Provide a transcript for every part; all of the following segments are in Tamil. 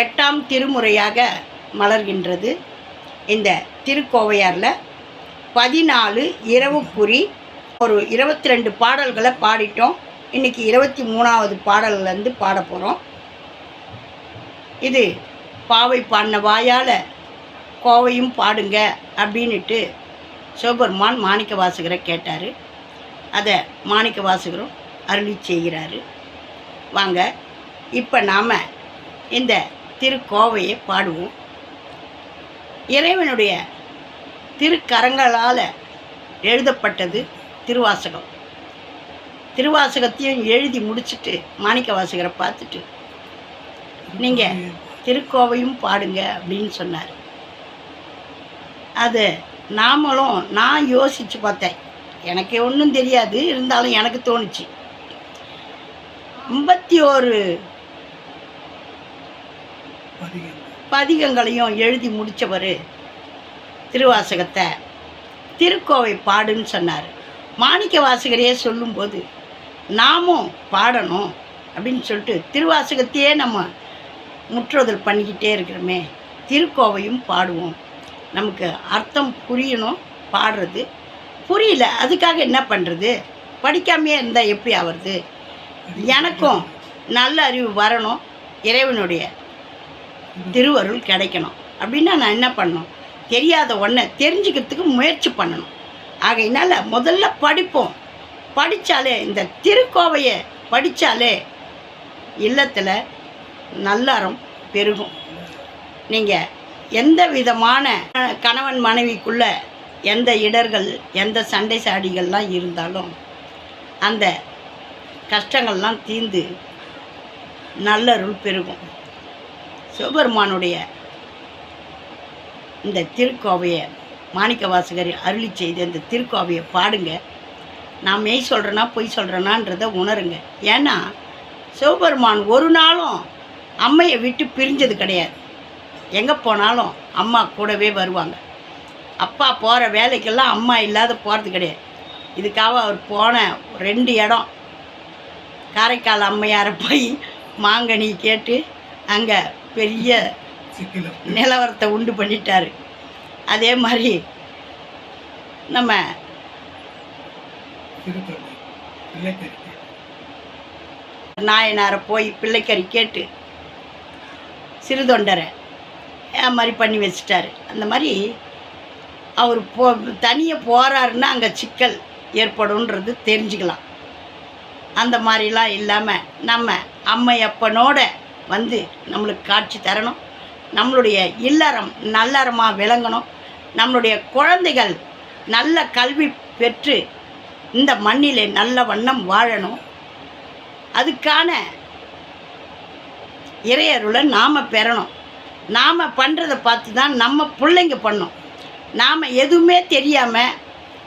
எட்டாம் திருமுறையாக மலர்கின்றது. இந்த திருக்கோவையாரில் பதினாலு இரவுக்குறி ஒரு இருபத்தி ரெண்டு பாடல்களை பாடிட்டோம். இன்னைக்கு இருபத்தி மூணாவது பாடல்லேருந்து பாட போகிறோம் இது பாவை பாடின வாயால் கோவையும் பாடுங்க அப்படின்னுட்டு சிவபெருமான் மாணிக்க வாசகரை கேட்டார். அதை மாணிக்க வாசகரும் அருளி செய்கிறாரு. வாங்க இப்போ நாம் இந்த திருக்கோவையை பாடுவோம். இறைவனுடைய திருக்கரங்களால் எழுதப்பட்டது திருவாசகம். திருவாசகத்தையும் எழுதி முடிச்சுட்டு மாணிக்க வாசகரை பார்த்துட்டு நீங்கள் திருக்கோவையும் பாடுங்க அப்படின்னு சொன்னார். அது நாமளும் நான் யோசித்து பார்த்தேன். எனக்கு ஒன்றும் தெரியாது இருந்தாலும் எனக்கு தோணுச்சு. ஐம்பத்தி ஒரு பதிகங்களையும் எழுதி முடித்தவர் திருவாசகத்தை. திருக்கோவை பாடுன்னு சொன்னார். மாணிக்க வாசகரையே சொல்லும்போது நாமும் பாடணும் அப்படின்னு சொல்லிட்டு திருவாசகத்தையே நம்ம முற்றுதல் பண்ணிக்கிட்டே இருக்கிறோமே திருக்கோவையும் பாடுவோம். நமக்கு அர்த்தம் புரியணும் பாடுறது. புரியல அதுக்காக என்ன பண்ணுறது படிக்காமையே இருந்தால் எப்படி ஆவறது? எனக்கும் நல்ல அறிவு வரணும் இறைவனுடைய திருவருள் கிடைக்கணும். அப்படின்னா நான் என்ன பண்ணணும்? தெரியாத ஒன்றை தெரிஞ்சுக்கிறதுக்கு முயற்சி பண்ணணும். ஆகையினால் முதல்ல படிப்போம். படித்தாலே இந்த திருக்கோவையை படித்தாலே இல்லத்தில் நல்லறம் பெருகும். நீங்கள் எந்த விதமான கணவன் மனைவிக்குள்ள எந்த இடர்கள் எந்த சண்டை சாடிகள்லாம் இருந்தாலும் அந்த கஷ்டங்கள்லாம் தீர்ந்து நல்லருள் பெருகும். சிவபெருமானுடைய இந்த திருக்கோவையை மாணிக்க வாசகர் அருளி செய்த இந்த திருக்கோவையை பாடுங்க. நான் மெய் சொல்கிறேன்னா பொய் சொல்கிறேனான்றதை உணருங்க. ஏன்னா சிவபெருமான் ஒரு நாளும் அம்மையை விட்டு பிரிஞ்சது கிடையாது. எங்கே போனாலும் அம்மா கூடவே வருவாங்க. அப்பா போகிற வேலைக்கெல்லாம் அம்மா இல்லாத போகிறது கிடையாது. இதுக்காக அவர் போன ரெண்டு இடம். காரைக்கால் அம்மையாரை போய் மாங்கனி கேட்டு அங்கே பெரிய நிலவரத்தை உண்டு பண்ணிட்டாரு. அதே மாதிரி நம்ம நாயனாரை போய் பிள்ளைக்கறி கேட்டு சிறுதொண்டரை அது மாதிரி பண்ணி வச்சிட்டாரு. அந்த மாதிரி அவர் போ தனியாக போகிறாருன்னா அங்கே சிக்கல் ஏற்படும்ன்றது தெரிஞ்சுக்கலாம். அந்த மாதிரிலாம் இல்லாமல் நம்ம அம்மையப்பனோட வந்து நம்மளுக்கு காட்சி தரணும். நம்மளுடைய இல்லறம் நல்லறமாக விளங்கணும். நம்மளுடைய குழந்தைகள் நல்ல கல்வி பெற்று இந்த மண்ணிலே நல்ல வண்ணம் வாழணும். அதுக்கான இறையருளை நாம் பெறணும். நாம் பண்ணுறதை பார்த்து தான் நம்ம பிள்ளைங்க பண்ணும். நாம் எதுவுமே தெரியாமல்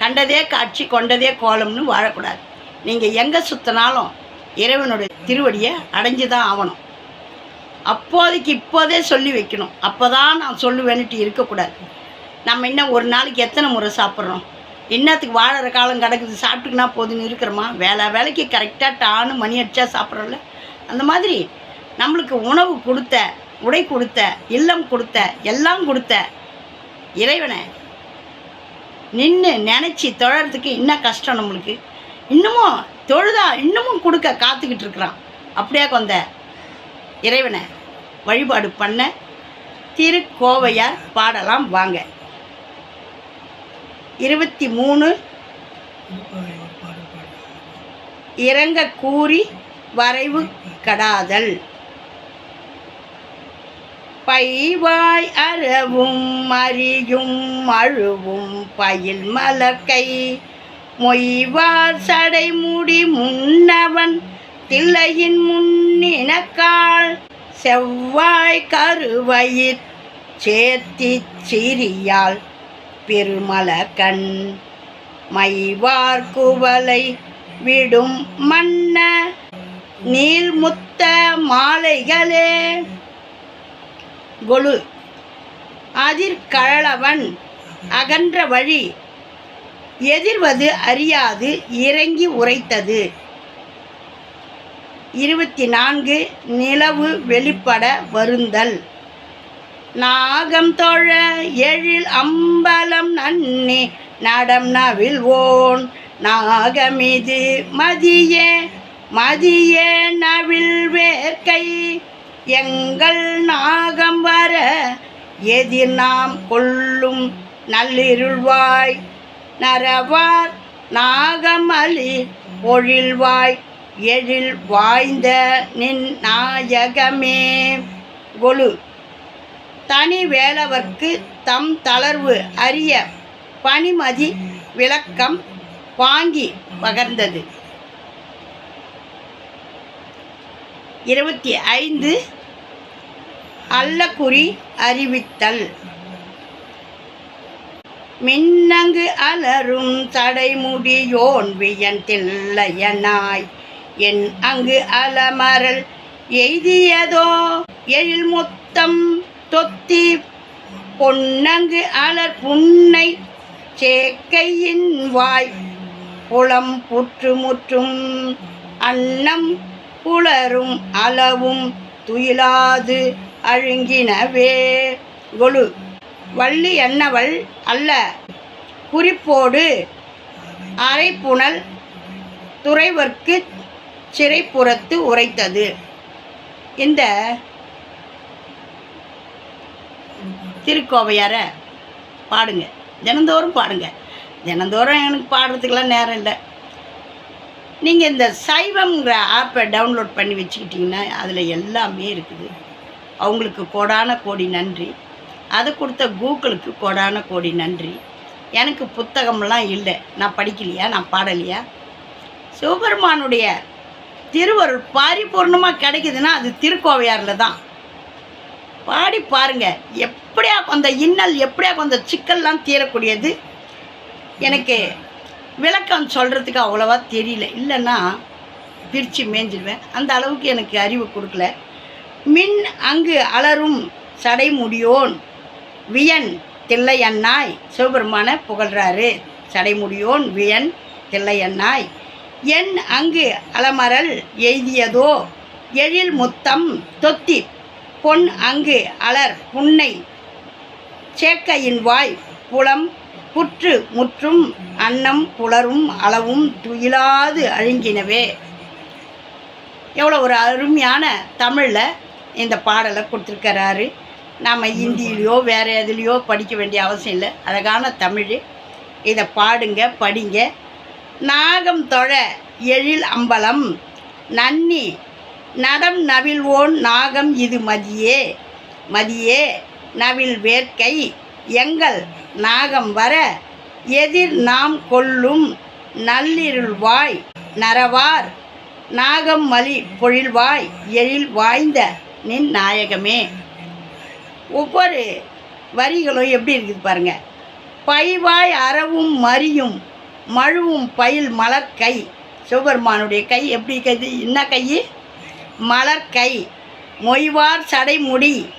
கண்டதே காட்சி கொண்டதே கோலம்னு வாழக்கூடாது. நீங்கள் எங்கே சுற்றினாலும் இறைவனுடைய திருவடியை அடைஞ்சு தான் ஆகணும் அப்போதைக்கு இப்போதே சொல்லி வைக்கணும். அப்போ தான் நான் சொல்லுவேன்ட்டு இருக்கக்கூடாது. நம்ம இன்னும் ஒரு நாளைக்கு எத்தனை முறை சாப்பிட்றோம்? என்னத்துக்கு வாழற காலம் கிடக்குது. சாப்பிட்டுக்குனா போதுன்னு இருக்கிறோமா? வேலை வேலைக்கு கரெக்டாக டானு மணி அடித்தா சாப்பிட்றோம்ல? அந்த மாதிரி நம்மளுக்கு உணவு கொடுத்த உடை கொடுத்த இல்லம் கொடுத்த எல்லாம் கொடுத்த இறைவனை நின்று நினச்சி தொழறதுக்கு இன்னும் கஷ்டம் நம்மளுக்கு. இன்னமும் தொழுதா இன்னமும் கொடுக்க காத்துக்கிட்டு இருக்கிறான். அப்படியே கொண்ட இறைவனை வழிபாடு பண்ண திருக்கோவையார் பாடலாம் வாங்க. இருபத்தி மூணு இறங்க கூறி வரைவு கடாதல். பைவாய் அறவும் மறியும் அழுவும் பயில் மலக்கை மொய்வார் சடைமுடி முன்னவன் தில்லையின் முன் முன்னினக்கால் செவ்வாய் கருவயிற் சேர்த்தி சிறியால் பெருமல கண் மைவார் குவலை விடும் மன்ன நீள்முத்த மாலைகளே. கொலு அதிர்கழவன் அகன்ற வழி எதிர்வது அறியாது இறங்கி உரைத்தது. இருபத்தி நான்கு நிலவு வெளிப்பட வருந்தல். நாகம் தோழ எழில் அம்பலம் நன்னி நடம் நவில் ஓன். நாகமிது மதியே மதியே நவில் வேர்க்கை. எங்கள் நாகம் வர எதிர் நாம் கொள்ளும் நள்ளிருள்வாய் நரவார் நாகமலி பொழில்வாய் எழில் வாய்ந்த நின் நாயகமே. கொலு தனி வேலவர்க்கு தம் தளர்வு அறிய பணிமதி விளக்கம் வாங்கி பகர்ந்தது. இருபத்தி ஐந்து. அல்லக்குறி அறிவித்தல். மின்னங்கு அலரும் தடைமுடியோன் வியன் தில்லையனாய். என் அங்கு அலமரல் எய்தியதோ எழில் முத்தம் தொத்தி பொன்னங்கு அலர் புன்னை சேக்கையின் வாய் புலம் புற்று முற்றும் அன்னம் புலரும் அளவும் துயிலாது அழுங்கினவே. கொலு. வள்ளி என்னவள் அல்ல. குறிப்போடு அரைப்புணல் துறைவர்க்கு சிறைப்புறத்து உரைத்தது. இந்த திருக்கோவையாரை பாடுங்க. தினந்தோறும் பாடுங்க. தினந்தோறும் எனக்கு பாடுறதுக்கெல்லாம் நேரம் இல்லை. நீங்கள் இந்த சைவம்ங்கிற ஆப்பை டவுன்லோட் பண்ணி வச்சுக்கிட்டிங்கன்னா அதில் எல்லாமே இருக்குது. அவங்களுக்கு கோடான கோடி நன்றி. அது கொடுத்த கூகுளுக்கு கோடான கோடி நன்றி. எனக்கு புத்தகம்லாம் இல்லை. நான் படிக்கலையா? நான் பாடலையா? சிவபெருமானுடைய திருவருள் பரிபூர்ணமாக கிடைக்குதுன்னா அது திருக்கோவையாரில் தான் பாடி பாருங்க எப்படியா அந்த இன்னல் எப்படியா அந்த சிக்கல்லாம் தீரக்கூடியது? எனக்கு விளக்கம் சொல்கிறதுக்கு அவ்வளோவா தெரியல. இல்லைன்னா பிரித்து மேஞ்சிடுவேன் அந்த அளவுக்கு எனக்கு அறிவு கொடுக்கல. மின் அங்கு அலரும் சடைமுடியோன் வியன் தில்லையண்ணாய் சிவபெருமான புகழ்றாரு. சடைமுடியோன் வியன் தில்லையண்ணாய் என் அங்கு அலமரல் எய்தியதோ? எழில் முத்தம் தொத்தி பொன் அங்கு அலர் புன்னை சேக்கையின் வாய் புலம் புற்று முற்றும் அன்னம் புலரும் அளவும் துயிலாது அழுங்கினவே. எவ்வளோ ஒரு அருமையான தமிழில் இந்த பாடலை கொடுத்துருக்கிறாரு. நாம் இந்தியிலையோ வேறு எதுலேயோ படிக்க வேண்டிய அவசியம் இல்லை. அழகான தமிழ். இதை பாடுங்க படிங்க. நாகம் தொழ எழில் அம்பலம். நன்னி நடம் நவிழ்வோன் நாகம் இது மதியே. மதியே நவில் வேர்க்கை எங்கள் நாகம் வர எதிர் நாம் கொல்லும் நள்ளிருள்வாய் நரவார். நாகம் மலி பொழில்வாய் எழில் வாய்ந்த நின் நாயகமே. ஒவ்வொரு வரிகளும் எப்படி இருக்குது பாருங்க. பைவாய் அறவும் மறியும் மழுவும் பயில் மலர் கை சிவபெருமானுடைய கை எப்படி கை என்ன கை? மலர் கை மொய்வார் சடைமுடி.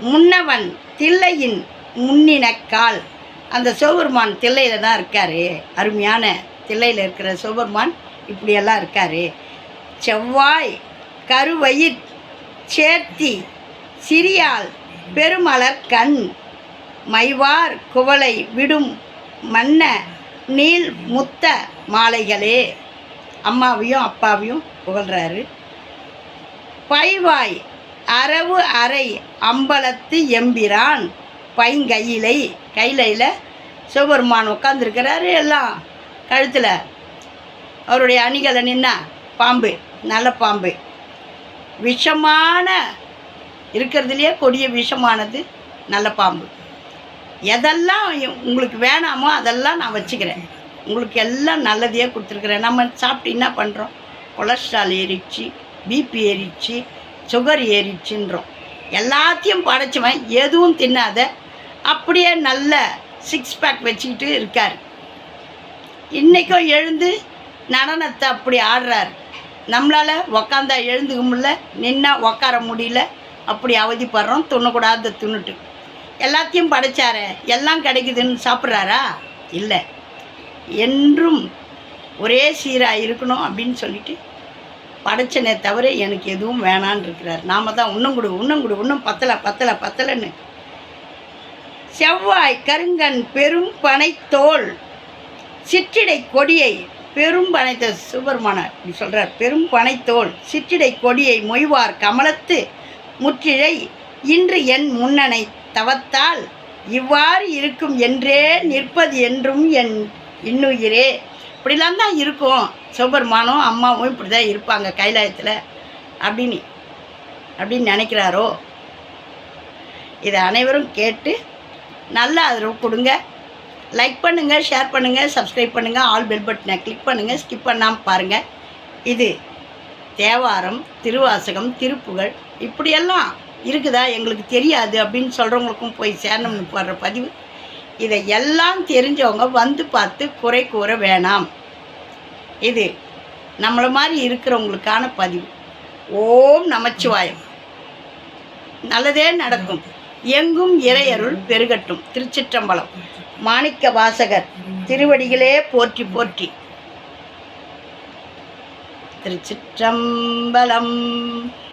முன்னவன் தில்லையின் முன்னினக்கால். அந்த சிவபெருமான் தில்லையில் தான் இருக்கார். அருமையான தில்லையில் இருக்கிற சிவபெருமான் இப்படியெல்லாம் இருக்கார். செவ்வாய் கருவயிற் சேர்த்தி சிறியால் பெருமலர் கண். மைவார் குவளை விடும் மன்ன நீல் முத்த மாலைகளே. அம்மாவையும் அப்பாவையும் புகழ்கிறாரு பைவாய் அரவு அறை அம்பலத்து எம்பிரான் பைங்கையிலை கையிலையில் சிவபெருமான் உட்காந்துருக்கிறாரு எல்லாம். கழுத்தில் அவருடைய அணிகளை நின்னா பாம்பு நல்ல பாம்பு. விஷமான இருக்கிறதுலையே கொடிய விஷமானது நல்ல பாம்பு. எதெல்லாம் உங்களுக்கு வேணாமோ அதெல்லாம் நான் வச்சுக்கிறேன். உங்களுக்கு எல்லாம் நல்லதையே கொடுத்துருக்குறேன். நம்ம சாப்பிட்டு என்ன பண்ணுறோம் கொலஸ்ட்ரால் ஏறிச்சு பிபி ஏறிச்சு சுகர் ஏறிச்சுன்றோம் எல்லாத்தையும் படைச்சவன் எதுவும் தின்னாத அப்படியே நல்ல சிக்ஸ் பேக் வச்சுக்கிட்டு இருக்கார். இன்றைக்கும் எழுந்து நடனத்தை அப்படி ஆடுறாரு. நம்மளால் உக்காந்தா எழுந்துக்க முடியல நின்னா உக்கார முடியல அப்படி அவதிப்படுறோம் துண்ணக்கூடாத துண்ணுட்டு எல்லாத்தையும் படைச்சார. எல்லாம் கிடைக்குதுன்னு சாப்பிட்றாரா? இல்லை. என்றும் ஒரே சீராக இருக்கணும் அப்படின்னு சொல்லிட்டு படைச்சனே தவிர எனக்கு எதுவும் வேணான்னு இருக்கிறார். நாம தான் இன்னும் கொடு இன்னும் கொடு இன்னும் பத்தலை பத்தலை பத்தலைன்னு. செவ்வாய் கருங்கன் பெரும் பனைத்தோல் சிற்றிடை கொடியை பெரும் பனைத்த சுபர்மான இப்படி சொல்கிறார் பெரும் பனைத்தோல் சிற்றிடை கொடியை மொய்வார் கமலத்து முற்றிழை இன்று என் முன்னனை தவத்தால் இவ்வாறு இருக்கும் என்றே நிற்பது என்றும் என் இன்னுயிரே இப்படிலாம் தான் இருக்கும். சிவபெருமானும் அம்மாவும் இப்படி தான் இருப்பாங்க கைலாயத்தில். அப்படின்னு அப்படின்னு நினைக்கிறாரோ? இதை அனைவரும் கேட்டு நல்ல ஆதரவு கொடுங்க. லைக் பண்ணுங்கள் ஷேர் பண்ணுங்கள் சப்ஸ்கிரைப் பண்ணுங்கள் ஆல் பெல் பட்டனை கிளிக் பண்ணுங்கள் ஸ்கிப் பண்ணாமல் பாருங்கள் இது தேவாரம் திருவாசகம் திருப்புகழ் இப்படியெல்லாம் இருக்குதா? எங்களுக்கு தெரியாது அப்படின்னு சொல்கிறவங்களுக்கும் போய் சேரணும்னு போடுற பதிவு. இதை எல்லாம் தெரிஞ்சவங்க வந்து பார்த்து குறை கூற வேணாம். இது நம்மளை மாதிரி இருக்கிறவங்களுக்கான பதிவு. ஓம் நமச்சிவாயம். நல்லதே நடக்கும். எங்கும் இறையருள் பெருகட்டும். திருச்சிற்றம்பலம். மாணிக்க வாசகர் திருவடிகளே போற்றி போற்றி. திருச்சிற்றம்பலம்.